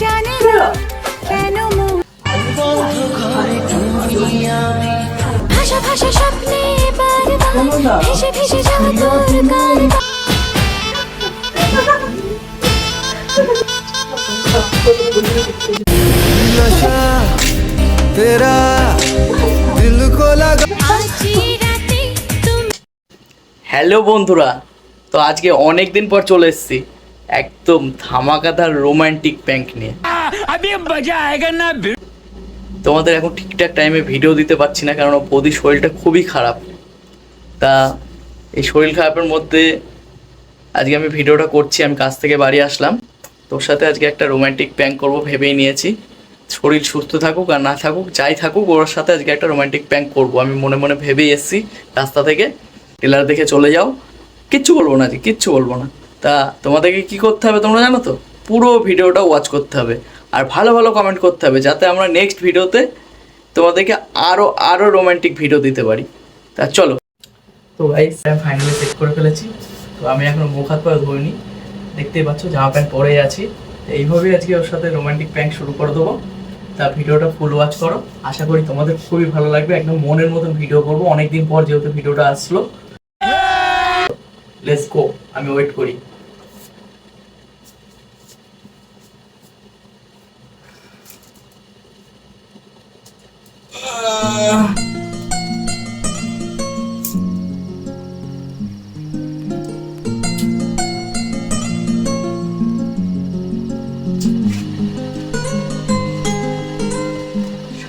জানে না কেন মন ভাষা ভাষা স্বপ্নে বারবার ভেসে ভেসে যাওয়া তোর কারবার नशा तेरा दिल को लगा আজ রাতে তুমি হ্যালো বন্ধুরা তো আজকে অনেক দিন পর চলে এসেছি একদম ধামাকাদার রোমান্টিক প্যাঙ্ক নিয়ে। তোমাদের এখন ঠিকঠাক টাইমে ভিডিও দিতে পারছি না কারণ বৌদির শরীরটা খুবই খারাপ। তা এই শরীর খারাপের মধ্যে আজকে আমি ভিডিওটা করছি আমি কাজ থেকে বাড়ি আসলাম। তোর সাথে আজকে একটা রোমান্টিক প্যাঙ্ক করব ভেবেই নিয়েছি। শরীর সুস্থ থাকুক আর না থাকুক যাই থাকুক ওর সাথে আজকে একটা রোমান্টিক প্যাঙ্ক করব। আমি মনে মনে ভেবেই এসেছি রাস্তা থেকে। টেলার দেখে চলে যাও। কিচ্ছু বলব না আজকে কিচ্ছু বলব না। তা তোমাদেরকে কি করতে হবে তোমরা জানো তো? পুরো ভিডিওটা ওয়াচ করতে হবে। আর ভালো ভালো কমেন্ট করতে হবে যাতে আমরা নেক্সট ভিডিওতে তোমাদেরকে আরও আরও রোমান্টিক ভিডিও দিতে পারি। তা চলো। তো গাইস আমি ফাইনালি সেট করে ফেলেছি। তো আমি এখনও মুখ হাত পা ধুইনি। দেখতেই পাচ্ছ, জামা প্যান্ট পরেই আছি। এইভাবেই আজকে ওর সাথে রোমান্টিক প্যাঙ্ক শুরু করে দেবো। তা ভিডিওটা ফুল ওয়াচ করো। আশা করি তোমাদের খুবই ভালো লাগবে। একদম মনের মতন ভিডিও করব। অনেকদিন পর যেহেতু ভিডিওটা আসলো লেটস গো আমি ওয়েট করি।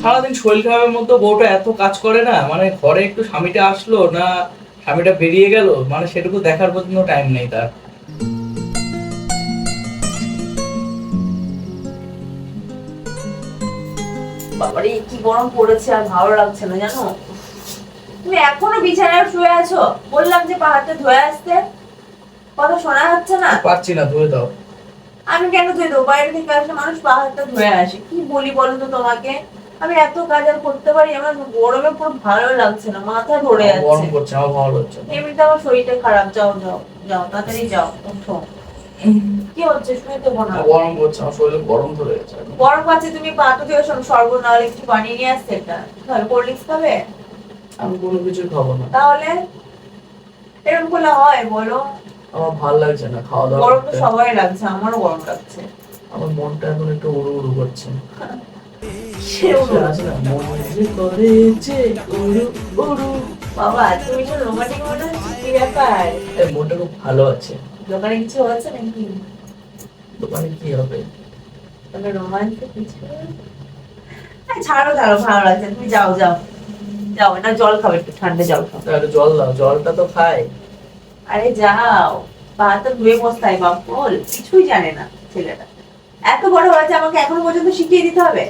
সারাদিন শরীর খারাপের মধ্যে বউটা এত কাজ করে না? মানে ঘরে একটু স্বামীটা আসলো না স্বামীটা বেরিয়ে গেল মানে সেটুকু দেখার পর্যন্ত টাইম নেই তার। বাবারে কি গরম পড়েছে আর ভালো লাগছে না জানো? তুমি এখনও বিছানায় শুয়ে আছো? বললাম যে পাহাড়টা ধুয়ে আসতে। কথা শোনা যাচ্ছে না? পারছি না ধুয়ে দাও। আমি কেন ধুয়ে দেবো? বাইরে থেকে আসলে মানুষ পাহাড়টা ধুয়ে আসে। কি বলি বলো তো তোমাকে? আমি এত কাজ আর করতে পারি আমার গরমে পুরো ভালো লাগছে না মাথা ধরে আমার গরম যাচ্ছে। করছে আমার ভালো না। এমনিতে আমার শরীরটা খারাপ যাও যাও যাও তাড়াতাড়ি যাও ওঠো কি হচ্ছে শুয়ে তো না। আমার গরম করছে আমার শরীরে গরম ধরে গেছে গরম আছে তুমি পাতো দিয়ে শোনো সর্ব নাহলে একটু বানিয়ে নিয়ে আসছে এটা তাহলে কোল্ড ড্রিঙ্কস খাবে? আমি কোনো কিছু খাব না। তাহলে এরকম করলে হয় বলো। আমার ভালো লাগছে না খাওয়া দাওয়া গরম তো। সবাই লাগছে আমারও গরম লাগছে। আমার মনটা এখন একটু উড়ু উড়ু করছে। বাবা তুমি তো রোমান্টিক মনে হচ্ছে কি ব্যাপার? মনটা খুব ভালো আছে। দোকানে কিছু হচ্ছে নাকি? দোকানে কি হবে? তাহলে রোমান্টিক কিছু? ছাড়ো ছাড়ো ভালো লাগছে। তুমি যাও যাও। যাও না জল খাবে একটু ঠান্ডা জল খাও। জল দাও জলটা তো খাই। আরে যাও। পা তো ধুয়ে বসতাই বাপল কিছুই জানে না ছেলেটা। এত বড় হয়েছে আমাকে এখনও পর্যন্ত শিখিয়ে দিতে হবে?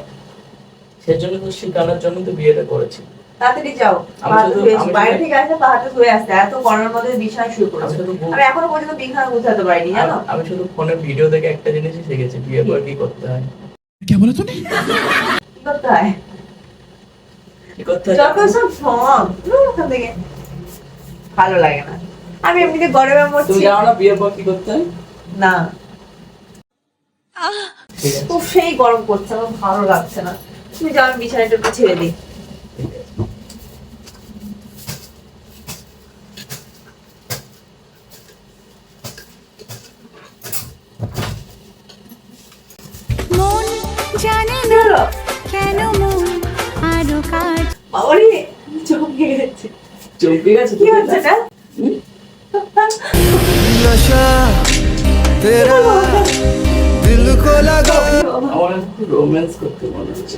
সেজন্য তো শেখানোর জন্য তো বিয়েটা করেছি। তাড়াতাড়ি যাও। বাইরে থেকে আসলে এত মধ্যে বিছানা শুরু করেছে আমি শুধু বউ- আমি এখনও পর্যন্ত বিছানা গুছাতে পারিনি জানো? আমি- আমি শুধু ফোনে ভিডিও দেখে একটা জিনিসই শিখেছি বিয়ে করে কি করতে হয়। কি করতে হয়? কি করতে হয়? যত সব ফর্ম ওখান থেকে। ভালো লাগে না। আমি এমনিতে গরমে তুমি জানো না বিয়ের পর কি করতে হয়? না। খুব সেই গরম করছে আমার ভালো লাগছে না। তুমি যাও আমি বিছানাটা একটু ছেড়ে দিই ঠিক আছে মন জানে কি না হলো? কেন মন আরো কাজ বাবারে চমকে গেছে চমকে গেছে কি হচ্ছে এটা नशा तेरा दिल को लगा আমার একটু রোম্যান্স করতে মনে হচ্ছে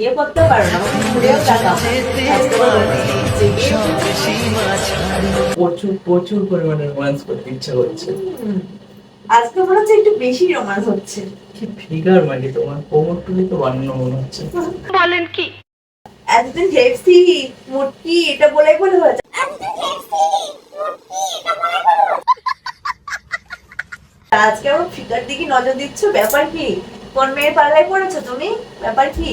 ইয়ে করতে পারো না তাকাও প্রচুর প্রচুর পরিমাণে রোম্যান্স করতে ইচ্ছা করছে। আজকে মনে হচ্ছে একটু বেশি রোমান্স হচ্ছে। কি ফিগার মাগি তোমার? কোমর টুলি তো বানানো মনে হচ্ছে। এতদিন হেপসি মুটকি এটা বলে বলে হয়েছে। আজকে আমার ফিগার দিকে নজর দিচ্ছ? ব্যাপার কি? কোন মেয়ের পাল্লায় পড়েছো তুমি? ব্যাপার কি?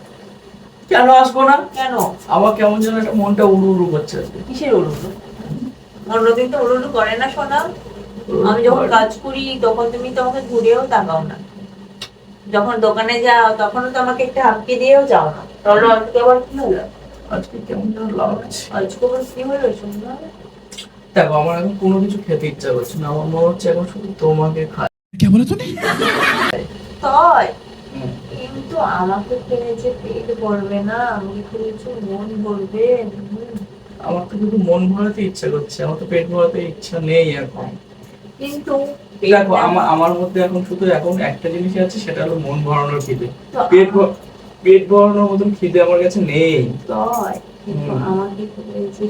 কেন আসব না? কেন? আমার কেমন যেন একটা মনটা উড়ু উড়ু করছে। কিসের উলুলু অন্যদিন তো উলুলু করে না শোনা আমি যখন কাজ করি তখন তুমি তো আমাকে ঘুরেও তাকাও না। যখন দোকানে যাও তখনও তো আমাকে একটা হাপকে দিয়েও যাও না। তাহলে আজকে আবার কি হলো? আজকে কেমন যেন লাগছে। আজকে আবার কি হলো শুনলাম দেখো আমার এখন কোনো কিছু খেতে ইচ্ছা করছে না। আমার মনে হচ্ছে এখন শুধু তোমাকে খাই। তাই? হুম। কিন্তু আমাকে খেলে যে পেট ভরবে না আমাকে যে মন ভরবে। আমার তো শুধু মন ভরাতে ইচ্ছা করছে আমার তো পেট ভরাতে ইচ্ছা নেই এখন। কিন্তু দেখো আমার আমার মধ্যে এখন শুধু এখন একটা জিনিস আছে সেটা হলো মন ভরানোর খিদে। পেট পেট ভরানোর মতন খিদে আমার কাছে নেই। তাই কিন্তু আমাকে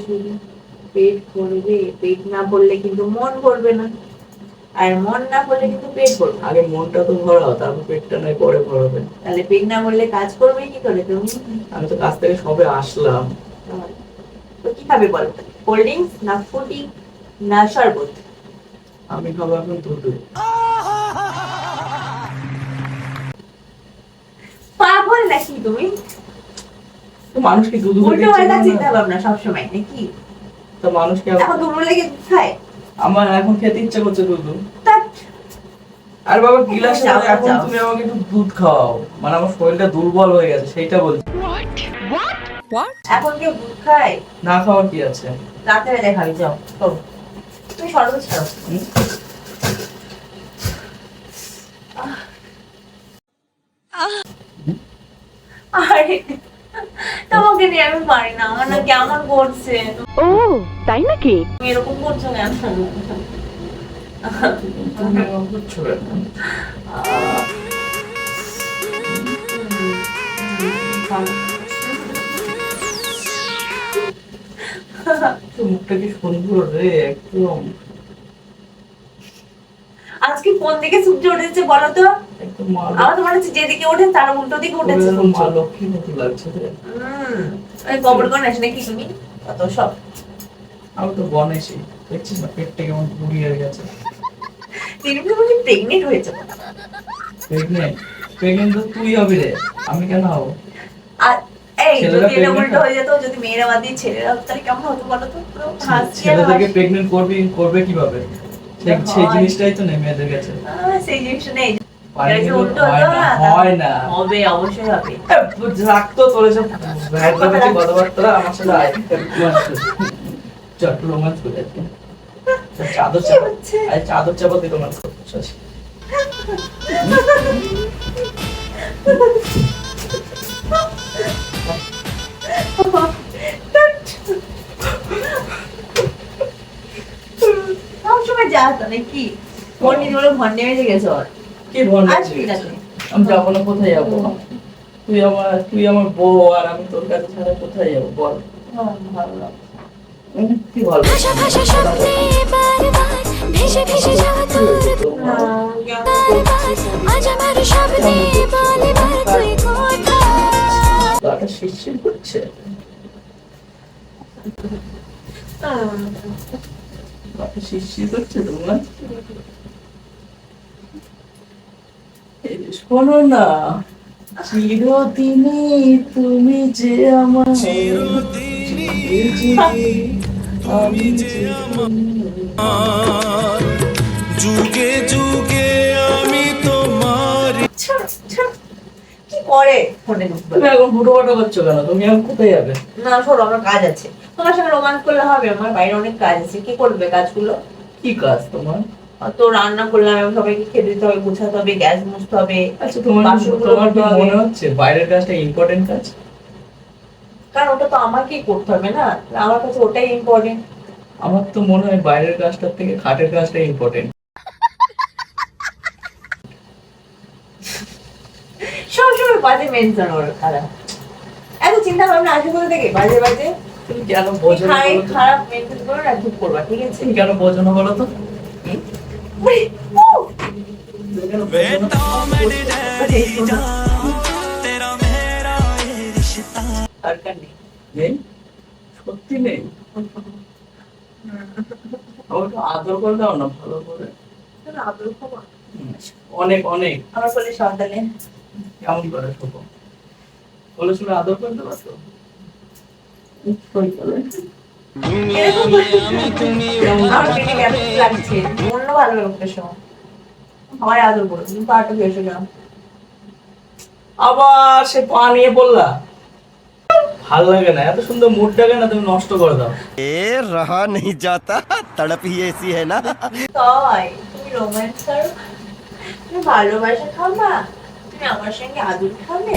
শুধু পেট ভরবে পেট না ভরলে কিন্তু মন ভরবে না। আর মন না ভরলে কিন্তু পেট ভরবে আগে মনটা তো ভরাও তারপর পেটটা নয় পরে ভরাবে। তাহলে পেট না ভরলে কাজ করবে কি করে তুমি? আমি তো কাছ থেকে সবে আসলাম। তো কি খাবে বলো? কোল্ড ড্রিঙ্কস না ফুটি না শরবত? আমি খাব এখন দুধ। পাগল নাকি তুমি? তো মানুষ কি দুধ উল্টো চিন্তা ভাবনা সবসময় নাকি? তো মানুষ কি এখন দুপুর লেগে খায়? আমার এখন খেতে ইচ্ছা করছে দুধ আর বাবা গিলাসে এখন তুমি আমাকে একটু দুধ খাওয়াও। মানে আমার শরীরটা দুর্বল হয়ে গেছে সেইটা বলছি। এখন কেউ দুধ খায়? না খাওয়ার কি আছে? রাতে বেলা খাবি যাও তুমি ছাড়ো আরে। তোমাকে নিয়ে আমি পারি না আমার না কেমন করছে। ও তাই নাকি? তুমি এরকম করছ কেন? মুখটা কি সুন্দর রে একদম। আজকে কোন দিকে সূর্য উঠেছে বলো তো? আমার তো মনে হচ্ছে যেদিকে ওঠে তার উল্টো দিকে উঠেছে মা সূর্য মতো লাগছে রে হম ওই কবর গণেশ নাকি তুমি? কত সব। আমি তো গণেশই দেখছিস না পেটটা কেমন পুড়িয়ে গেছে? তিনি বলছি প্রেগনেন্ট হয়েছে প্রেগনেন্ট প্রেগনেন্ট তো তুই হবি রে আমি কেন হব? আর এই যদি এটা উল্টো হয়ে। যেত যদি মেয়েরা বাদ দিয়ে ছেলেরা হতো তাহলে কেমন হতো বলো তো? পুরো হাসি প্রেগনেন্ট করবি করবে কীভাবে? সেই জিনিসটাই তো নেই মেয়েদের কাছে। সেই জিনিসটা নেই। পানি এটা যদি কিন্তু উল্টো হয় না, না, না হবে। অবশ্যই হবে রাখতো তোর এসব কথাবার্তা আমার সাথে আয়। চট রোমান্স করে আজকে। চাদর চাপা। চাদর চাপা দিয়ে রোমান্স করতে সবসময় তো নাকি? গেছে ওর। কি আমি যাব না কোথায় যাব? তুই আমার তুই আমার বউ আর আমি তোর কাছে ছাড়া কোথায় যাব? বল। ভালো লাগে কি ভালো ভাষা ভাষা স্বপ্নে বারবার ভেসে ভেসে যাওয়া তোর আজ আমার স্বপ্নে বলে তুই কোথায়? গাটা শিরশির করছে। গাটা শিরশির করছে তোমার এই যে শোনো না চিরদিনই তুমি যে আমার আমি যে যুগে যুগে আমি তোমার। কি করে ফোনে তুমি এখন ফুটো ফাটো করছ কেন? তুমি এখন কোথায় যাবে? না শোনো আমার কাজ আছে। তোমার সঙ্গে রোমান্স করলে হবে আমার বাইরে অনেক কাজ আছে। কি করবে কাজগুলো? কি কাজ তোমার? অত রান্না করলাম এবার সবাইকে খেতে দিতে হবে গুছাতে হবে গ্যাস মুছতে হবে আচ্ছা তোমার তোমার কি মনে হচ্ছে বাইরের কাজটা ইম্পর্টেন্ট কাজ? কারণ ওটা তো আমাকেই করতে হবে না? আমার কাছে ওটাই ইম্পর্টেন্ট আমার তো মনে হয় বাইরের কাজটার থেকে খাটের কাজটা ইম্পর্টেন্ট সবসময় বাজে মেনশন ওর খারাপ। এত চিন্তা ভাবনা আসে কোথা থেকে? বাজে বাজে? তুমি কেন বোঝো তো? খারাপ মেনশন করো না ঠিক করবা ঠিক আছে? তুমি কেন বোঝো না বলো তো? সত্যি নেই? ওটা আদর করে দাও না ভালো করে। অনেক অনেক। আমার বলে সন্তানে কেমন করে শোবো বলে শুনে আদর করে দেবা আবার সে পা নিয়ে বললা ভালো লাগে না এত সুন্দর মুডটাকে না তুমি নষ্ট করে দাও এ রাহা নেই যাতা তড়প হি এসি হ্যায় না তাই তুমি রোম্যান্স করো তুমি ভালোবাসা খাও না তুমি আমার সঙ্গে আদর খাবে?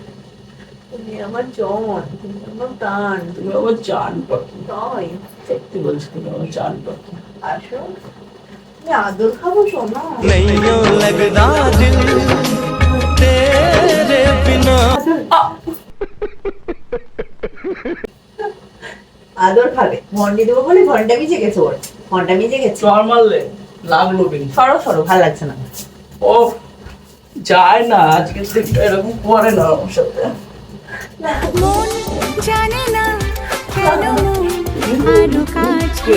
তুমি আমার জন তুমি আমার প্রাণ তুমি আমার চান পাখি সত্যি বলছি তুমি আমার চান পাখি আসো আদর খাবে ভন্ডি দেবো বলে ঘণ্টা মিজে গেছে ওর। ঘণ্টা মিজে গেছে চর মারলে লাগল কিন্তু। সরো সরো ভালো লাগছে না। ও যায় না আজকে এরকম করে না আমার সাথে। মন জানে না কেন মন আরও কাছে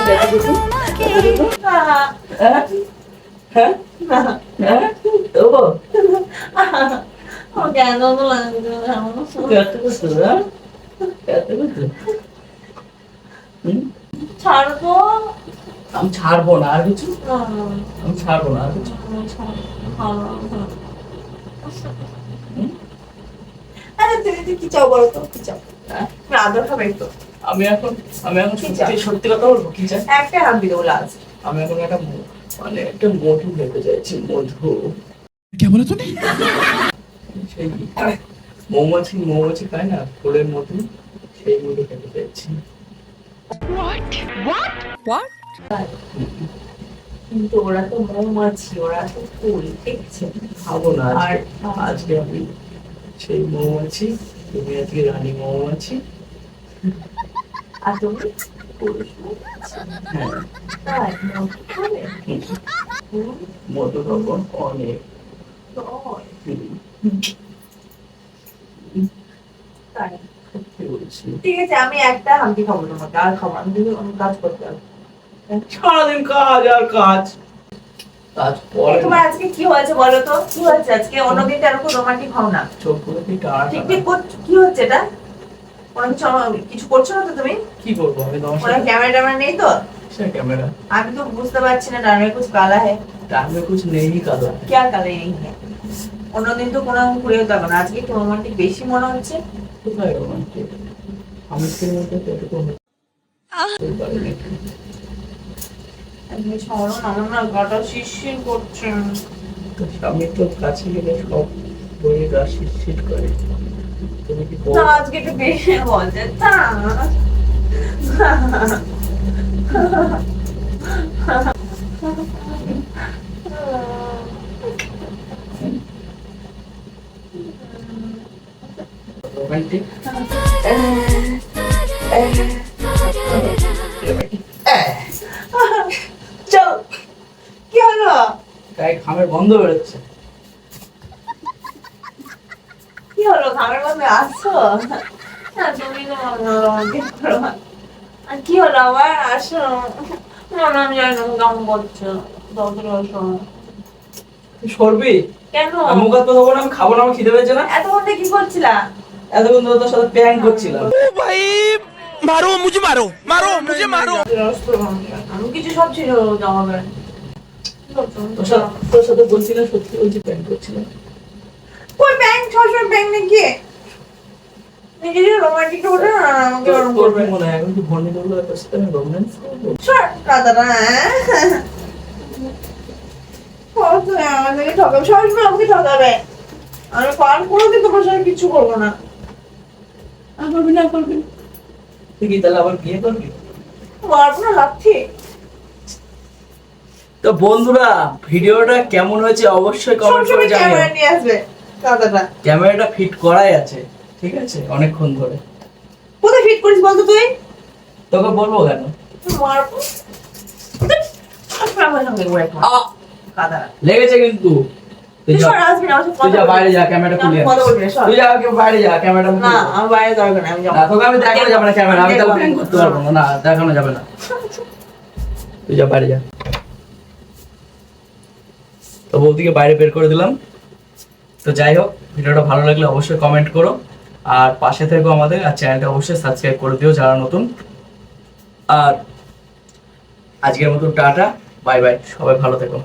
যায় তোমাকে দেবো আমার কেন তো লাগছে না? এত কিছু এত কিছু হুম ছাড়ো তো আমি ছাড়বো না আর কিছু আমি ছাড়বো না আর কিছু। আরে তুমি তুমি কি চাও বলো তো? কি চাও? আদর খাবে একটু। আমি এখন আমি এখন সত্যি সত্যি কথা বলব? কি চাই? একটা হাত দিলে লাস্ট আমি এখন একটা মানে একটা মধু খেতে চাইছি মধু। সেই মৌমাছি মৌমাছি খায় না? ফুলের মধু সেই মধু খেতে চাইছি। কিন্তু ওরা তো মৌমাছি ওরা তো ফুল দেখছে খাব না আর- আজকে আমি সেই মৌমাছি তুমি আজকে রানী মৌমাছি। আর তুমি। হ্যাঁ। মধু খাবে অনেক। ঠিক আছে আমি একটা হামটি খাব তোমাকে আর খাব আমি কাজ করতে হবে সারাদিন কাজ আর কাজ। অন্যদিন তো? রোমান্টিক হও না। কিছু করছ না ক্যামেরা নেই আমি তো বুঝতে পারছি না ডান কালা হ্যাঁ ডান কুছ নেই কালা क्या কালা নেই? হ্যাঁ তো কোনো ঘুরে হতে না। আজকে একটু রোমান্টিক বেশি মনে হচ্ছে। কোথায় রোমান্টিক আমি হতে পারে নাকি আমি সরো না আমার না গাটা শিরশির করছে। তো তো কাছে গেলে সব বইয়ে গা শীত করে। তুমি কি না আজকে একটু বেশি বলছে তা। রোমান্টিক গন্ধ বেরোচ্ছে। কি হলো? আসছো হ্যাঁ, তুমি কি হলো আসো। মনে করছ। দরকার আসো। সরবি? কেন? মুখ না খাব না খিদে পেয়েছে না? এতক্ষণ কি করছিলা? এতক্ষণ তোর সাথে প্যাং করছিলাম। ভাই মারো মুঝে মারো মারো মুঝে মারো। আমি কিছু সব ছিল জামা প্যান্ট। তোর সাথে বলছিলাম সত্যি বলছি প্যাং করছিলাম। ওই ব্যাংক ছশো ব্যাংক নাকি নিজের রোমান্টিক ওটা আমাকে ওরকম করবে? মনে হয় এখন কি ভন্ডি করল তোর সাথে আমি রোম্যান্স করব? কাদাটা হ্যাঁ। ঠকাবে। সবসময় আমাকে ঠকাবে। আমি পান কোনোদিন তোমার সাথে কিছু করব না। আর করবি না করবি তুই কি তাহলে আবার বিয়ে করবি? মারবো না লাথি। তো বন্ধুরা ভিডিওটা কেমন হয়েছে অবশ্যই কমেন্ট করে কাদাটা ক্যামেরাটা ফিট করাই আছে ঠিক আছে? অনেকক্ষণ ধরে। কোথায় ফিট করিস বলতো তুই? তোকে বলব কেন! কাদাটা লেগেছে কিন্তু। তুই যা বাইরে যা ক্যামেরাটা খুলে। তুই যা বাইরে যা ক্যামেরাটা না আমার বাইরে আমি যাব। না তোকে আমি দেখানো যাবে না ক্যামেরা আমি করতে পারব না দেখানো যাবে না। তুই যা বাইরে যা। তো বৌদিকে বাইরে বের করে দিলাম। তো যাই হোক, ভিডিওটা ভালো লাগলে অবশ্যই কমেন্ট করো। আর পাশে থেকো আমাদের, আর চ্যানেলটা অবশ্যই সাবস্ক্রাইব করে দিও যারা নতুন। আর আজকের মতো টাটা বাই বাই সবাই ভালো থেকো।